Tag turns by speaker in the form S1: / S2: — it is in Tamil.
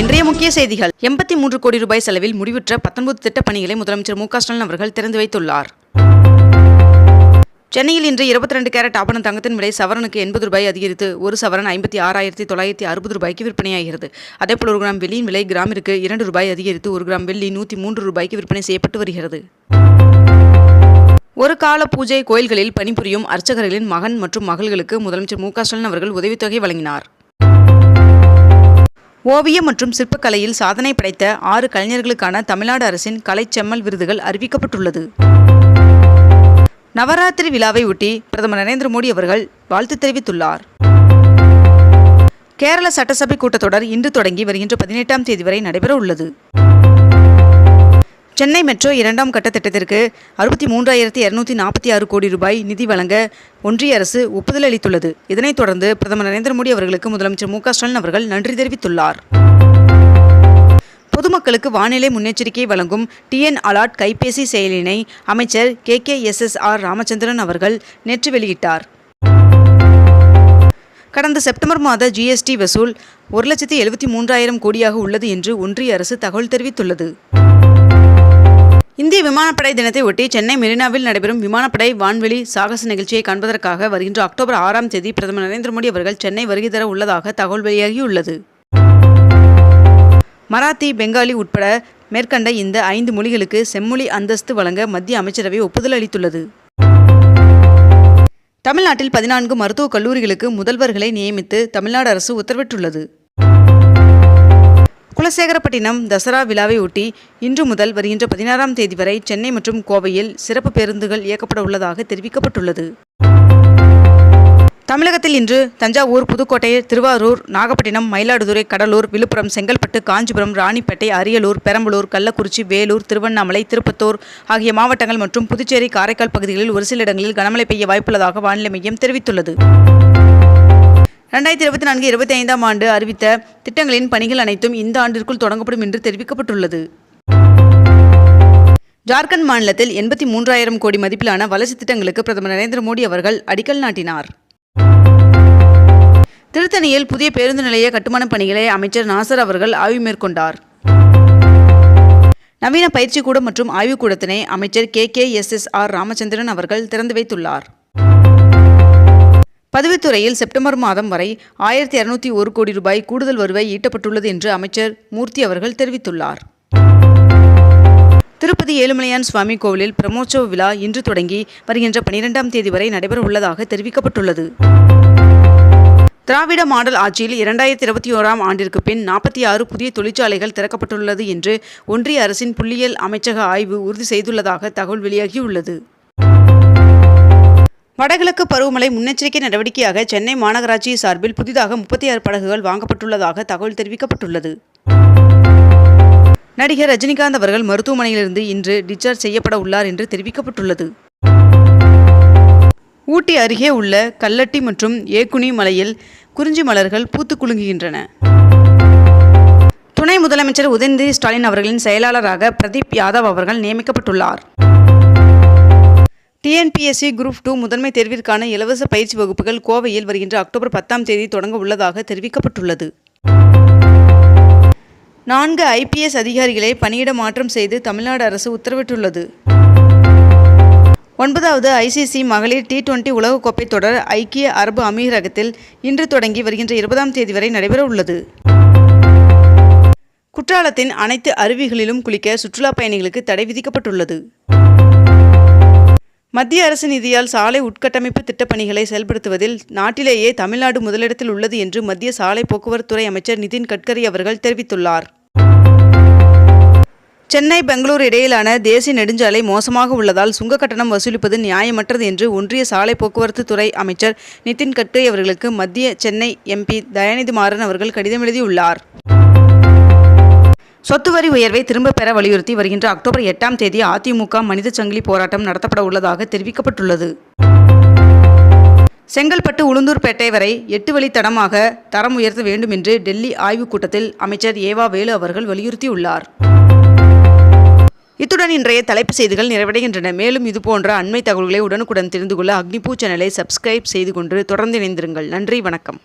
S1: இன்றைய முக்கிய செய்திகள். எண்பத்தி மூன்று கோடி ரூபாய் செலவில் முடிவுற்ற பத்தொன்பது திட்டப் பணிகளை முதலமைச்சர் மு ஸ்டாலின் அவர்கள் திறந்து வைத்துள்ளார். சென்னையில் இன்று இருபத்தி ரெண்டு கேரட் ஆபண தங்கத்தின் விலை சவரனுக்கு எண்பது ரூபாய் அதிகரித்து ஒரு சவரன் ஐம்பத்தி ஆறாயிரத்தி தொள்ளாயிரத்தி அறுபது ரூபாய்க்கு விற்பனையாகிறது. அதேபோல் ஒரு கிராம் வெள்ளியின் விலை கிராமிற்கு இரண்டு ரூபாய் அதிகரித்து ஒரு கிராம் வெள்ளி நூற்றி மூன்று ரூபாய்க்கு விற்பனை செய்யப்பட்டு வருகிறது. ஒரு கால பூஜை கோயில்களில் பணிபுரியும் அர்ச்சகர்களின் மகன் மற்றும் மகள்களுக்கு முதலமைச்சர் மு ஸ்டாலின் அவர்கள் உதவித்தொகை வழங்கினார். ஓவியம் மற்றும் சிற்பக்கலையில் சாதனை படைத்த ஆறு கலைஞர்களுக்கான தமிழ்நாடு அரசின் கலைச்செம்மல் விருதுகள் அறிவிக்கப்பட்டுள்ளது. நவராத்திரி விழாவை ஒட்டி பிரதமர் நரேந்திர மோடி அவர்கள் வாழ்த்து தெரிவித்துள்ளார். கேரள சட்டசபை கூட்டத்தொடர் இன்று தொடங்கி வருகின்ற பதினெட்டாம் தேதி வரை நடைபெற உள்ளது சென்னை மெட்ரோ இரண்டாம் கட்ட திட்டத்திற்கு அறுபத்தி மூன்றாயிரத்தி இரநூத்தி நாற்பத்தி ஆறு கோடி ரூபாய் நிதி வழங்க ஒன்றிய அரசு ஒப்புதல் அளித்துள்ளது. இதனைத் தொடர்ந்து பிரதமர் நரேந்திர மோடி அவர்களுக்கு முதலமைச்சர் மு ஸ்டாலின் அவர்கள் நன்றி தெரிவித்துள்ளார். பொதுமக்களுக்கு வானிலை முன்னெச்சரிக்கை வழங்கும் டிஎன் அலாட் கைபேசி செயலினை அமைச்சர் K K S S R Ramachandran அவர்கள் நேற்று வெளியிட்டார். கடந்த செப்டம்பர் மாத ஜிஎஸ்டி வசூல் ஒரு லட்சத்தி எழுபத்தி மூன்றாயிரம் கோடியாக உள்ளது என்று ஒன்றிய அரசு தகவல் தெரிவித்துள்ளது. இந்திய விமானப்படை தினத்தை ஒட்டி சென்னை மெரினாவில் நடைபெறும் விமானப்படை வான்வெளி சாகச நிகழ்ச்சியை காண்பதற்காக வருகின்ற அக்டோபர் ஆறாம் தேதி பிரதமர் நரேந்திர மோடி அவர்கள் சென்னை வருகை தர உள்ளதாக தகவல் வெளியாகியுள்ளது. மராத்தி பெங்காலி உட்பட மேற்கண்ட இந்த ஐந்து மொழிகளுக்கு செம்மொழி அந்தஸ்து வழங்க மத்திய அமைச்சரவை ஒப்புதல் அளித்துள்ளது. தமிழ்நாட்டில் பதினான்கு மருத்துவக் கல்லூரிகளுக்கு முதல்வர்களை நியமித்து தமிழ்நாடு அரசு உத்தரவிட்டுள்ளது. குலசேகரப்பட்டினம் தசரா விழாவை ஒட்டி இன்று முதல் வருகின்ற பதினாறாம் தேதி வரை சென்னை மற்றும் கோவையில் சிறப்பு பேருந்துகள் இயக்கப்பட உள்ளதாக தெரிவிக்கப்பட்டுள்ளது. தமிழகத்தில் இன்று தஞ்சாவூர் புதுக்கோட்டை திருவாரூர் நாகப்பட்டினம் மயிலாடுதுறை கடலூர் விழுப்புரம் செங்கல்பட்டு காஞ்சிபுரம் ராணிப்பேட்டை அரியலூர் பெரம்பலூர் கள்ளக்குறிச்சி வேலூர் திருவண்ணாமலை திருப்பத்தூர் ஆகிய மாவட்டங்கள் மற்றும் புதுச்சேரி காரைக்கால் பகுதிகளில் ஒரு சில இடங்களில் கனமழை பெய்ய வாய்ப்புள்ளதாக வானிலை மையம் தெரிவித்துள்ளது. ரெண்டாயிரத்தி இருபத்தி நான்கு இருபத்தி ஐந்தாம் ஆண்டு அறிவித்த திட்டங்களின் பணிகள் அனைத்தும் இந்த ஆண்டிற்குள் தொடங்கப்படும் என்று தெரிவிக்கப்பட்டுள்ளது. ஜார்க்கண்ட் மாநிலத்தில் எண்பத்தி மூன்றாயிரம் கோடி மதிப்பிலான வளர்ச்சி திட்டங்களுக்கு பிரதமர் நரேந்திர மோடி அவர்கள் அடிக்கல் நாட்டினார். திருத்தணியில் புதிய பேருந்து நிலைய கட்டுமானப் பணிகளை அமைச்சர் நாசர் அவர்கள் ஆய்வு மேற்கொண்டார். நவீன பயிற்சி கூடம் மற்றும் ஆய்வுக்கூடத்தினை அமைச்சர் K K S S R Ramachandran அவர்கள் திறந்து வைத்துள்ளார். பதிவுத்துறையில் செப்டம்பர் மாதம் வரை ஆயிரத்தி இரநூத்தி ஒரு கோடி ரூபாய் கூடுதல் வருவாய் ஈட்டப்பட்டுள்ளது என்று அமைச்சர் மூர்த்தி அவர்கள் தெரிவித்துள்ளார். திருப்பதி ஏழுமலையான் சுவாமி கோவிலில் பிரமோற்சவ விழா இன்று தொடங்கி வருகின்ற பனிரெண்டாம் தேதி வரை நடைபெற உள்ளதாக தெரிவிக்கப்பட்டுள்ளது. திராவிட மாடல் ஆட்சியில் இரண்டாயிரத்தி இருபத்தி ஓராம் ஆண்டிற்கு பின் நாற்பத்தி ஆறு புதிய தொழிற்சாலைகள் திறக்கப்பட்டுள்ளது என்று ஒன்றிய அரசின் புள்ளியியல் அமைச்சக ஆய்வு உறுதி செய்துள்ளதாக தகவல் வெளியாகியுள்ளது. வடகிழக்கு பருவமழை முன்னெச்சரிக்கை நடவடிக்கையாக சென்னை மாநகராட்சி சார்பில் புதிதாக முப்பத்தி ஆறு படகுகள் வாங்கப்பட்டுள்ளதாக தகவல் தெரிவிக்கப்பட்டுள்ளது. நடிகர் ரஜினிகாந்த் அவர்கள் மருத்துவமனையிலிருந்து இன்று டிஸ்சார்ஜ் செய்யப்பட உள்ளார் என்று தெரிவிக்கப்பட்டுள்ளது. ஊட்டி அருகே உள்ள கல்லட்டி மற்றும் ஏக்குனி மலையில் குறிஞ்சி மலர்கள் பூத்து குலுங்குகின்றன. துணை முதலமைச்சர் உதயநிதி ஸ்டாலின் அவர்களின் செயலாளராக பிரதீப் யாதவ் அவர்கள் நியமிக்கப்பட்டுள்ளார். டிஎன்பிஎஸ்சி குரூப் டூ முதன்மை தேர்விற்கான இலவச பயிற்சி வகுப்புகள் கோவையில் வருகின்ற அக்டோபர் பத்தாம் தேதி தொடங்க உள்ளதாக தெரிவிக்கப்பட்டுள்ளது. நான்கு ஐபிஎஸ் அதிகாரிகளை பணியிட மாற்றம் செய்து தமிழ்நாடு அரசு உத்தரவிட்டுள்ளது. ஒன்பதாவது ஐசிசி மகளிர் டி டுவெண்டி உலகக்கோப்பை தொடர் ஐக்கிய அரபு அமீரகத்தில் இன்று தொடங்கி வருகின்ற இருபதாம் தேதி வரை நடைபெற உள்ளது. குற்றாலத்தின் அனைத்து அருவிகளிலும் குளிக்க சுற்றுலா பயணிகளுக்கு தடை விதிக்கப்பட்டுள்ளது. மத்திய அரசு நிதியால் சாலை உட்கட்டமைப்பு திட்டப்பணிகளை செயல்படுத்துவதில் நாட்டிலேயே தமிழ்நாடு முதலிடத்தில் உள்ளது என்று மத்திய சாலை போக்குவரத்துறை அமைச்சர் நிதின் கட்கரி அவர்கள் தெரிவித்துள்ளார். சென்னை பெங்களூரு இடையிலான தேசிய நெடுஞ்சாலை மோசமாக உள்ளதால் சுங்க கட்டணம் வசூலிப்பது நியாயமற்றது என்று ஒன்றிய சாலை போக்குவரத்து துறை அமைச்சர் நிதின் கட்கரி அவர்களுக்கு மத்திய சென்னை எம்பி தயாநிதி மாறன் அவர்கள் கடிதம் எழுதியுள்ளார். சொத்து வரி உயர்வை திரும்பப் பெற வலியுறுத்தி வருகின்ற அக்டோபர் எட்டாம் தேதி அதிமுக மனித சங்கிலி போராட்டம் நடத்தப்பட உள்ளதாக தெரிவிக்கப்பட்டுள்ளது. செங்கல்பட்டு உளுந்தூர்பேட்டை வரை எட்டு வழி தடமாக தரம் உயர்த்த வேண்டும் என்று டெல்லி ஆய்வுக் கூட்டத்தில் அமைச்சர் ஏவா வேலு அவர்கள் வலியுறுத்தியுள்ளார். இத்துடன் இன்றைய தலைப்பு செய்திகள் நிறைவடைகின்றன. மேலும் இதுபோன்ற அண்மை தகவல்களை உடனுக்குடன் தெரிந்து கொள்ள அக்னிபூ சேனலை சப்ஸ்கிரைப் செய்து கொண்டு தொடர்ந்து இணைந்திருங்கள். நன்றி வணக்கம்.